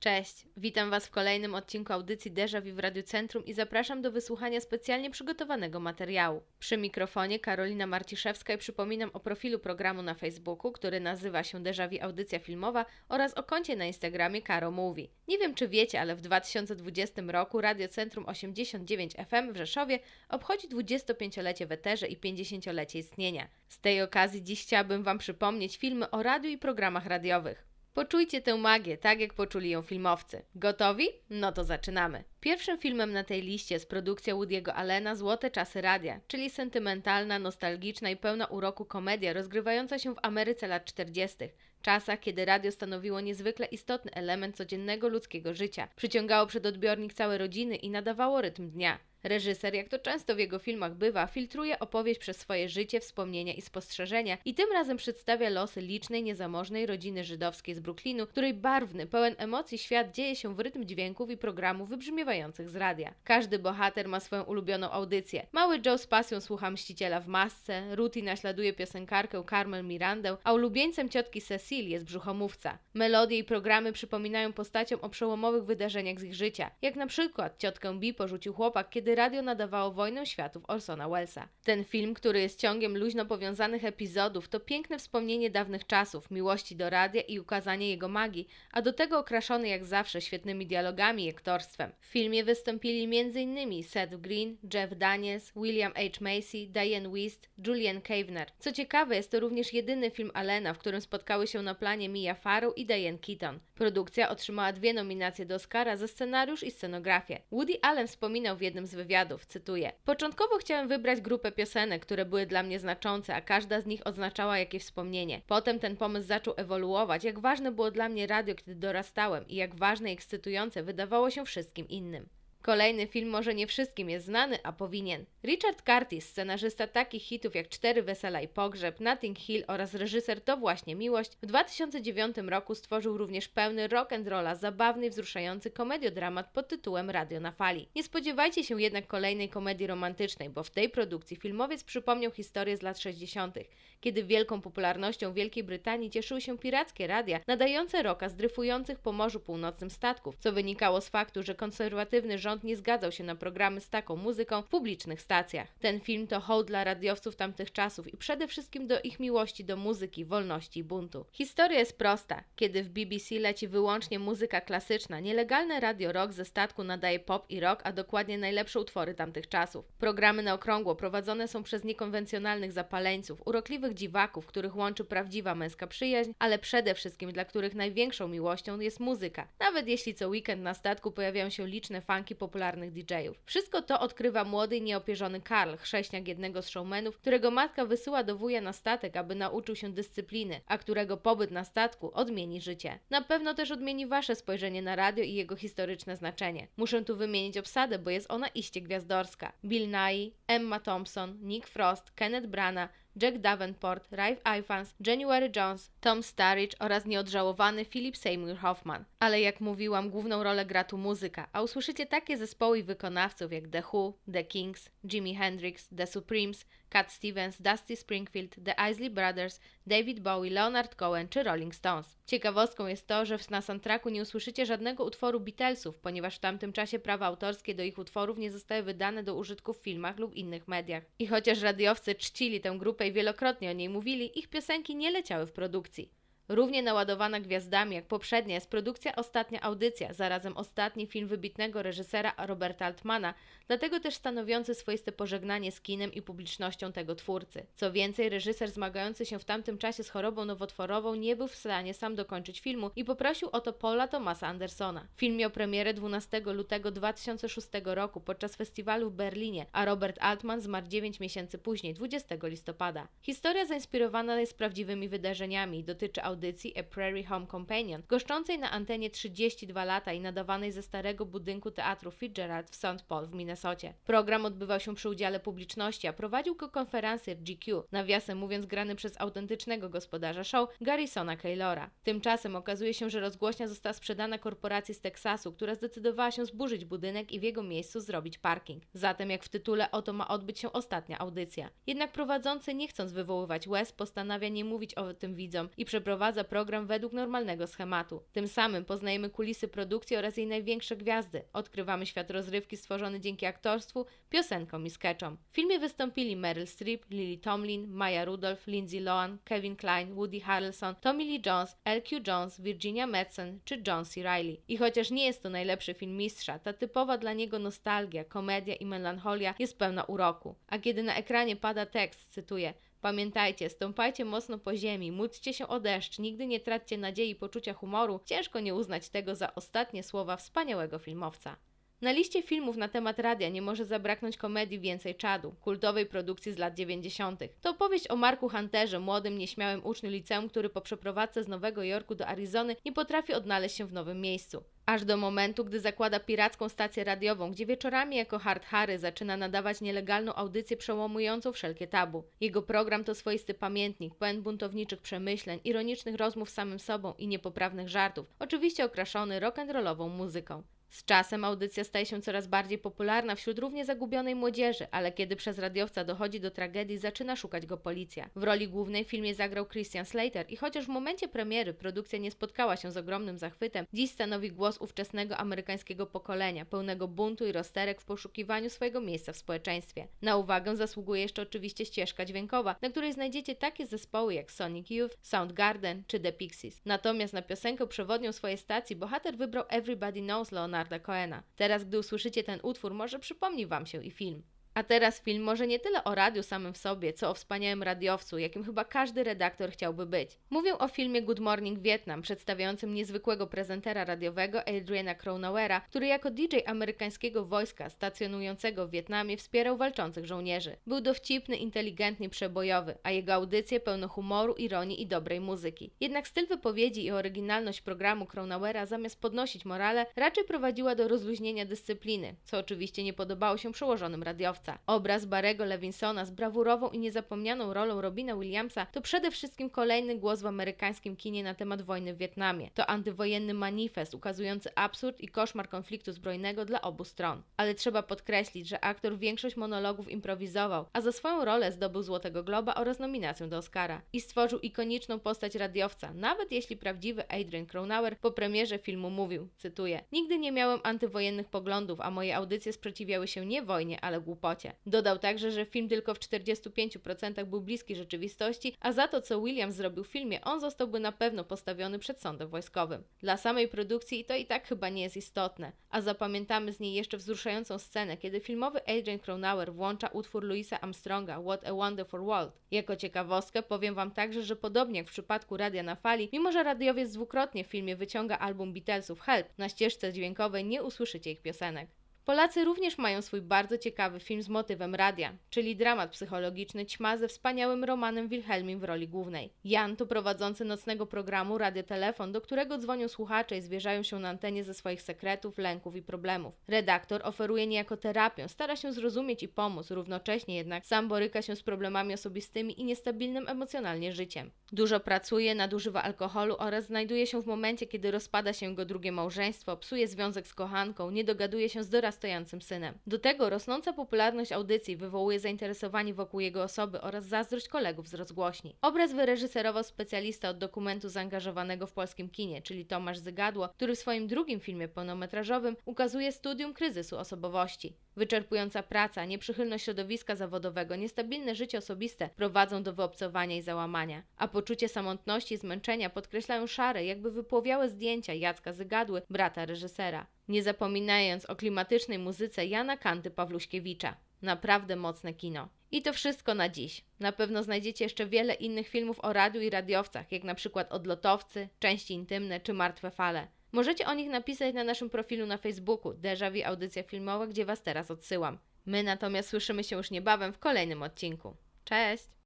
Cześć, witam Was w kolejnym odcinku audycji Deja Vu w Radiu Centrum i zapraszam do wysłuchania specjalnie przygotowanego materiału. Przy mikrofonie Karolina Marciszewska i przypominam o profilu programu na Facebooku, który nazywa się Deja Vu Audycja Filmowa oraz o koncie na Instagramie Karo Movie. Nie wiem czy wiecie, ale w 2020 roku Radio Centrum 89 FM w Rzeszowie obchodzi 25-lecie w eterze i 50-lecie istnienia. Z tej okazji dziś chciałabym Wam przypomnieć filmy o radiu i programach radiowych. Poczujcie tę magię, tak jak poczuli ją filmowcy. Gotowi? No to zaczynamy. Pierwszym filmem na tej liście jest produkcja Woody'ego Allena Złote czasy radia, czyli sentymentalna, nostalgiczna i pełna uroku komedia rozgrywająca się w Ameryce lat 40., czasach, kiedy radio stanowiło niezwykle istotny element codziennego ludzkiego życia. Przyciągało przed odbiornik całe rodziny i nadawało rytm dnia. Reżyser, jak to często w jego filmach bywa, filtruje opowieść przez swoje życie, wspomnienia i spostrzeżenia i tym razem przedstawia losy licznej, niezamożnej rodziny żydowskiej z Brooklynu, której barwny, pełen emocji świat dzieje się w rytm dźwięków i programów wybrzmiewających z radia. Każdy bohater ma swoją ulubioną audycję. Mały Joe z pasją słucha Mściciela w masce, Ruti naśladuje piosenkarkę Carmel Mirandę, a ulubieńcem ciotki Cecil jest brzuchomówca. Melodie i programy przypominają postaciom o przełomowych wydarzeniach z ich życia, jak na przykład ciotkę B porzucił chłopak, kiedy radio nadawało Wojnę Światów Orsona Wellesa. Ten film, który jest ciągiem luźno powiązanych epizodów, to piękne wspomnienie dawnych czasów, miłości do radia i ukazanie jego magii, a do tego okraszony jak zawsze świetnymi dialogami i aktorstwem. W filmie wystąpili m.in. Seth Green, Jeff Daniels, William H. Macy, Diane Wist, Julian Kavner. Co ciekawe, jest to również jedyny film Allena, w którym spotkały się na planie Mia Farrow i Diane Keaton. Produkcja otrzymała dwie nominacje do Oscara za scenariusz i scenografię. Woody Allen wspominał w jednym z wywiadów, cytuję: Początkowo chciałem wybrać grupę piosenek, które były dla mnie znaczące, a każda z nich oznaczała jakieś wspomnienie. Potem ten pomysł zaczął ewoluować, jak ważne było dla mnie radio, kiedy dorastałem i jak ważne i ekscytujące wydawało się wszystkim innym. Kolejny film może nie wszystkim jest znany, a powinien. Richard Curtis, scenarzysta takich hitów jak Cztery Wesela i Pogrzeb, Notting Hill oraz reżyser To Właśnie Miłość, w 2009 roku stworzył również pełny rock and rolla, zabawny i wzruszający komediodramat pod tytułem Radio na fali. Nie spodziewajcie się jednak kolejnej komedii romantycznej, bo w tej produkcji filmowiec przypomniał historię z lat 60., kiedy wielką popularnością Wielkiej Brytanii cieszyły się pirackie radia nadające roka z dryfujących po Morzu Północnym statków, co wynikało z faktu, że konserwatywny rząd nie zgadzał się na programy z taką muzyką w publicznych stacjach. Ten film to hołd dla radiowców tamtych czasów i przede wszystkim do ich miłości do muzyki, wolności i buntu. Historia jest prosta. Kiedy w BBC leci wyłącznie muzyka klasyczna, nielegalne radio rock ze statku nadaje pop i rock, a dokładnie najlepsze utwory tamtych czasów. Programy na okrągło prowadzone są przez niekonwencjonalnych zapaleńców, urokliwych dziwaków, których łączy prawdziwa męska przyjaźń, ale przede wszystkim dla których największą miłością jest muzyka. Nawet jeśli co weekend na statku pojawiają się liczne funky popularnych DJ-ów. Wszystko to odkrywa młody i nieopierzony Karl, chrześniak jednego z showmenów, którego matka wysyła do wuja na statek, aby nauczył się dyscypliny, a którego pobyt na statku odmieni życie. Na pewno też odmieni wasze spojrzenie na radio i jego historyczne znaczenie. Muszę tu wymienić obsadę, bo jest ona iście gwiazdorska. Bill Nye, Emma Thompson, Nick Frost, Kenneth Branagh, Jack Davenport, Ralph Ifans, January Jones, Tom Sturridge oraz nieodżałowany Philip Seymour Hoffman. Ale jak mówiłam, główną rolę gra tu muzyka, a usłyszycie takie zespoły i wykonawców jak The Who, The Kings, Jimi Hendrix, The Supremes, Cat Stevens, Dusty Springfield, The Isley Brothers, David Bowie, Leonard Cohen czy Rolling Stones. Ciekawostką jest to, że na soundtracku nie usłyszycie żadnego utworu Beatlesów, ponieważ w tamtym czasie prawa autorskie do ich utworów nie zostały wydane do użytku w filmach lub innych mediach. I chociaż radiowcy czcili tę grupę i wielokrotnie o niej mówili, ich piosenki nie leciały w produkcji. Równie naładowana gwiazdami jak poprzednia jest produkcja Ostatnia Audycja, zarazem ostatni film wybitnego reżysera Roberta Altmana, dlatego też stanowiący swoiste pożegnanie z kinem i publicznością tego twórcy. Co więcej, reżyser zmagający się w tamtym czasie z chorobą nowotworową nie był w stanie sam dokończyć filmu i poprosił o to Paula Thomasa Andersona. Film miał premierę 12 lutego 2006 roku podczas festiwalu w Berlinie, a Robert Altman zmarł 9 miesięcy później, 20 listopada. Historia zainspirowana jest prawdziwymi wydarzeniami i dotyczy audycji A Prairie Home Companion, goszczącej na antenie 32 lata i nadawanej ze starego budynku teatru Fitzgerald w St. Paul w Minnesocie. Program odbywał się przy udziale publiczności, a prowadził go konferencjer GQ, nawiasem mówiąc grany przez autentycznego gospodarza show Garrisona Keylora. Tymczasem okazuje się, że rozgłośnia została sprzedana korporacji z Teksasu, która zdecydowała się zburzyć budynek i w jego miejscu zrobić parking. Zatem, jak w tytule, oto ma odbyć się ostatnia audycja. Jednak prowadzący, nie chcąc wywoływać łez, postanawia nie mówić o tym widzom i przeprowadza wprowadza program według normalnego schematu. Tym samym poznajemy kulisy produkcji oraz jej największe gwiazdy. Odkrywamy świat rozrywki stworzony dzięki aktorstwu, piosenkom i sketchom. W filmie wystąpili Meryl Streep, Lily Tomlin, Maya Rudolph, Lindsay Lohan, Kevin Kline, Woody Harrelson, Tommy Lee Jones, L.Q. Jones, Virginia Madsen czy John C. Reilly. I chociaż nie jest to najlepszy film mistrza, ta typowa dla niego nostalgia, komedia i melancholia jest pełna uroku. A kiedy na ekranie pada tekst, cytuję, Pamiętajcie, stąpajcie mocno po ziemi, módlcie się o deszcz, nigdy nie traćcie nadziei poczucia humoru. Ciężko nie uznać tego za ostatnie słowa wspaniałego filmowca. Na liście filmów na temat radia nie może zabraknąć komedii Więcej Czadu, kultowej produkcji z lat 90. To opowieść o Marku Hunterze, młodym, nieśmiałym uczniu liceum, który po przeprowadzce z Nowego Jorku do Arizony nie potrafi odnaleźć się w nowym miejscu. Aż do momentu, gdy zakłada piracką stację radiową, gdzie wieczorami jako Hard Harry zaczyna nadawać nielegalną audycję przełamującą wszelkie tabu. Jego program to swoisty pamiętnik, pełen buntowniczych przemyśleń, ironicznych rozmów z samym sobą i niepoprawnych żartów, oczywiście okraszony rock'n'rollową muzyką. Z czasem audycja staje się coraz bardziej popularna wśród równie zagubionej młodzieży, ale kiedy przez radiowca dochodzi do tragedii, zaczyna szukać go policja. W roli głównej w filmie zagrał Christian Slater i chociaż w momencie premiery produkcja nie spotkała się z ogromnym zachwytem, dziś stanowi głos ówczesnego amerykańskiego pokolenia, pełnego buntu i rozterek w poszukiwaniu swojego miejsca w społeczeństwie. Na uwagę zasługuje jeszcze oczywiście ścieżka dźwiękowa, na której znajdziecie takie zespoły jak Sonic Youth, Soundgarden czy The Pixies. Natomiast na piosenkę przewodnią swojej stacji bohater wybrał Everybody Knows Leonardo Leonarda Cohena. Teraz, gdy usłyszycie ten utwór, może przypomni Wam się i film. A teraz film może nie tyle o radiu samym w sobie, co o wspaniałym radiowcu, jakim chyba każdy redaktor chciałby być. Mówię o filmie Good Morning Vietnam, przedstawiającym niezwykłego prezentera radiowego Adriana Cronauera, który jako DJ amerykańskiego wojska stacjonującego w Wietnamie wspierał walczących żołnierzy. Był dowcipny, inteligentny i przebojowy, a jego audycje pełne humoru, ironii i dobrej muzyki. Jednak styl wypowiedzi i oryginalność programu Cronauera zamiast podnosić morale, raczej prowadziła do rozluźnienia dyscypliny, co oczywiście nie podobało się przełożonym radiowcom. Obraz Barego Levinsona z brawurową i niezapomnianą rolą Robina Williamsa to przede wszystkim kolejny głos w amerykańskim kinie na temat wojny w Wietnamie. To antywojenny manifest ukazujący absurd i koszmar konfliktu zbrojnego dla obu stron. Ale trzeba podkreślić, że aktor większość monologów improwizował, a za swoją rolę zdobył Złotego Globa oraz nominację do Oscara. I stworzył ikoniczną postać radiowca, nawet jeśli prawdziwy Adrian Cronauer po premierze filmu mówił, cytuję, Nigdy nie miałem antywojennych poglądów, a moje audycje sprzeciwiały się nie wojnie, ale głupocie. Dodał także, że film tylko w 45% był bliski rzeczywistości, a za to, co Williams zrobił w filmie, on zostałby na pewno postawiony przed sądem wojskowym. Dla samej produkcji to i tak chyba nie jest istotne, a zapamiętamy z niej jeszcze wzruszającą scenę, kiedy filmowy Adrian Cronauer włącza utwór Louisa Armstronga What a Wonderful World. Jako ciekawostkę powiem Wam także, że podobnie jak w przypadku Radia na Fali, mimo że radiowiec dwukrotnie w filmie wyciąga album Beatlesów Help, na ścieżce dźwiękowej nie usłyszycie ich piosenek. Polacy również mają swój bardzo ciekawy film z motywem radia, czyli dramat psychologiczny Ćma ze wspaniałym Romanem Wilhelmim w roli głównej. Jan to prowadzący nocnego programu Radiotelefon, do którego dzwonią słuchacze i zwierzają się na antenie ze swoich sekretów, lęków i problemów. Redaktor oferuje niejako terapię, stara się zrozumieć i pomóc, równocześnie jednak sam boryka się z problemami osobistymi i niestabilnym emocjonalnie życiem. Dużo pracuje, nadużywa alkoholu oraz znajduje się w momencie, kiedy rozpada się jego drugie małżeństwo, psuje związek z kochanką, nie dogaduje się z dorastającym synem. Do tego rosnąca popularność audycji wywołuje zainteresowanie wokół jego osoby oraz zazdrość kolegów z rozgłośni. Obraz wyreżyserował specjalista od dokumentu zaangażowanego w polskim kinie, czyli Tomasz Zygadło, który w swoim drugim filmie pełnometrażowym ukazuje studium kryzysu osobowości. Wyczerpująca praca, nieprzychylność środowiska zawodowego, niestabilne życie osobiste prowadzą do wyobcowania i załamania. A poczucie samotności i zmęczenia podkreślają szare, jakby wypłowiałe zdjęcia Jacka Zygadły, brata reżysera. Nie zapominając o klimatycznej muzyce Jana Kanty Pawluśkiewicza. Naprawdę mocne kino. I to wszystko na dziś. Na pewno znajdziecie jeszcze wiele innych filmów o radiu i radiowcach, jak na przykład Odlotowcy, Części Intymne czy Martwe Fale. Możecie o nich napisać na naszym profilu na Facebooku Deja Audycja Filmowa, gdzie Was teraz odsyłam. My natomiast słyszymy się już niebawem w kolejnym odcinku. Cześć!